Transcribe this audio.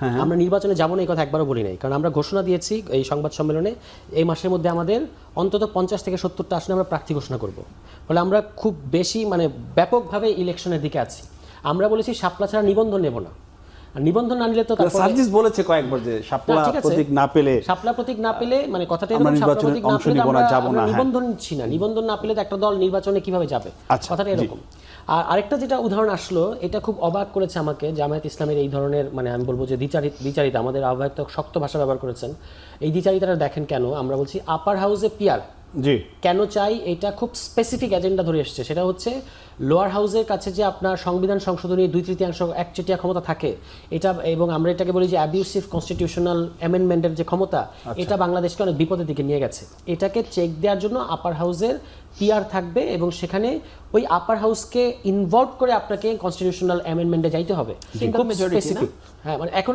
হ্যাঁ, আমরা নির্বাচনে যাব না এই কথা একবারও বলি নাই। কারণ আমরা ঘোষণা দিয়েছি এই সংবাদ সম্মেলনে এই মাসের মধ্যে আমাদের অন্তত পঞ্চাশ থেকে সত্তরটা আসনে আমরা প্রার্থী ঘোষণা করব। ফলে আমরা খুব বেশি মানে ব্যাপকভাবে ইলেকশনের দিকে আছি। আমরা বলেছি সাপলা ছাড়া নিবন্ধন নেব না। আর নিবন্ধন না নিলে তো সার্জিস বলেছে কয়েকবার যে শাপলা। প্রতীক না পেলে শাপলা প্রতীক না পেলে মানে কথাটা এরকম, নির্বাচনে অংশ নিব না, যাব না, হ্যাঁ। নিবন্ধন নিচ্ছি না। নিবন্ধন না পেলে তো একটা দল নির্বাচনে কীভাবে যাবে? আচ্ছা, কথাটা এরকম। আর আরেকটা যেটা উদাহরণ আসলো এটা খুব অবাক করেছে আমাকে জামায়াত ইসলামের এই ধরনের মানে আমি বলব যে দ্বিচারিত দ্বিচারিতা আমাদের আহ্বায়ক শক্ত ভাষা ব্যবহার করেছেন। এই দ্বিচারিতাটা দেখেন কেন? আমরা বলছি আপার হাউসে পিয়ার। জি। কেন চাই? এটা খুব স্পেসিফিক এজেন্ডা ধরে এসছে। সেটা হচ্ছে লোয়ার হাউসের কাছে যে আপনার সংবিধান সংশোধনী দুই তৃতীয়াংশ একচেটিয়া ক্ষমতা থাকে এটা এবং আমরা এটাকে বলি যে অ্যাবিউসিভ কনস্টিটিউশনাল অ্যামেন্ডমেন্টের যে ক্ষমতা এটা বাংলাদেশকে অনেক বিপদের দিকে নিয়ে গেছে। এটাকে চেক দেওয়ার জন্য আপার হাউসের পিআর থাকবে এবং সেখানে ওই আপার হাউসকে ইনভলভ করে আপনাকে কনস্টিটিউশনাল অ্যামেন্ডমেন্টে যাইতে হবে। হ্যাঁ মানে এখন